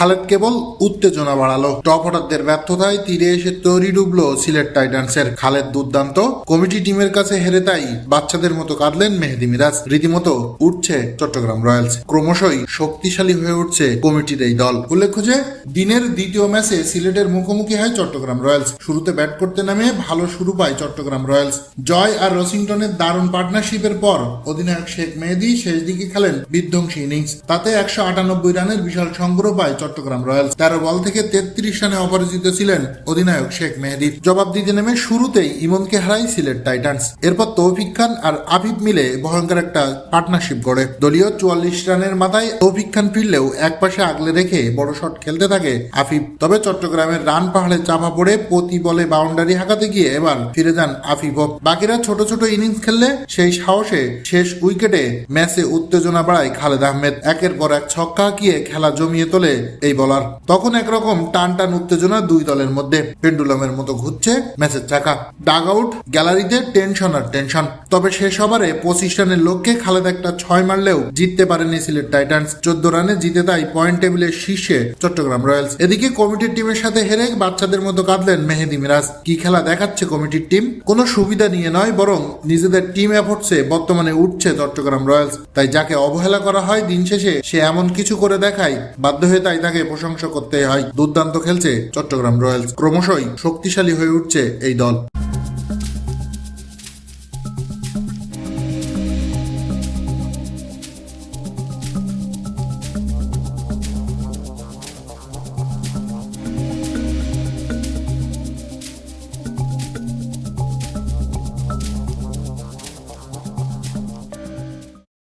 খালেদ কেবল উত্তেজনা বাড়ালো। টপ অর্ডারদের ব্যর্থতায় তীরে এসে তৈরি ডুবলো সিলেট টাইটান্সের খালেদ দুর্দান্ত। কমিটি টিমের কাছে হেরে তাই বাচ্চাদের মতো কাঁদলেন মেহেদি মিরাজ। রীতিমতো উঠছে চট্টগ্রাম রয়্যালস। ক্রমশই শক্তিশালী হয়ে উঠছে কমিটির এই দল। উল্লেখ্য যে, দিনের দ্বিতীয় ম্যাচে সিলেটের মুখোমুখি হয় চট্টগ্রাম রয়্যালস। শুরুতে ব্যাট করতে নামে ভালো শুরু পায় চট্টগ্রাম রয়্যালস। জয় আর রসিংটনের দারুণ পার্টনারশিপের পর অধিনায়ক শেখ মেহেদি শেষ দিকে খেলেন বিধ্বংসী ইনিংস। তাতে একশো আটানব্বই রানের বিশাল সংগ্রহ পায় চট্টগ্রাম রয়্যালস তেরো বল থেকে তেত্রিশ রানে অপরাজিত ছিলেন অধিনায়ক শেখ মেহেদি। জবাব দিতে নেমে শুরুতেই ইমনকে হারায় সিলেট টাইটান্স। এরপর তৌফিক খান আর আবিব মিলে ভয়ঙ্কর একটা পার্টনারশিপ গড়ে। দলীয় চুয়াল্লিশ রানের মাথায় তৌফিক খান ফিরলেও এক পাশে আগলে রেখে বড় শট খেলতে থাকে আফিফ। তবে চট্টগ্রামের রান পাহাড়ে চাপা পড়ে প্রতি বলে বাউন্ডারি হাঁকাতে গিয়ে এবার ফিরে যান আফিফও। বাকিরা ছোট ছোট ইনিংস খেললে সেই সাহসে শেষ উইকেটে ম্যাচে উত্তেজনা বাড়ায় খালেদ আহমেদ। একের পর এক ছক্কা হাঁকিয়ে খেলা জমিয়ে তোলে এই বলার। তখন একরকম টান টান উত্তেজনা দুই দলের মধ্যে। পেন্ডুলামের মতো ঘুরছে ম্যাচের চাকা। ডাগ আউট গ্যালারিতে টেনশন আর টেনশন। তবে শেষ ওভারে পঁচিশ রানের লক্ষ্যে খালেদ একটা ছয় মারলেও জিততে পারেনি সিলেট টাইটান্স। চোদ্দ রানে জিতে তাই পয়েন্ট টেবিলের শীর্ষে চট্টগ্রাম রয়্যালস। এদিকে কমিটির টিমের সাথে হেরে বাচ্চাদের মতো কাঁদলেন মেহেদি মিরাজ। কি খেলা দেখাচ্ছে কমিটির টিম? কোনো সুবিধা নিয়ে নয়, বরং নিজেদের টিম এফোর্টসে বর্তমানে উঠছে চট্টগ্রাম রয়্যালস। তাই যাকে অবহেলা করা হয় দিন শেষে, সে এমন কিছু করে দেখায় বাধ্য হয়ে তাই তাকে প্রশংসা করতে হয়। দুর্দান্ত খেলছে চট্টগ্রাম রয়্যালস। ক্রমশই শক্তিশালী হয়ে উঠছে এই দল।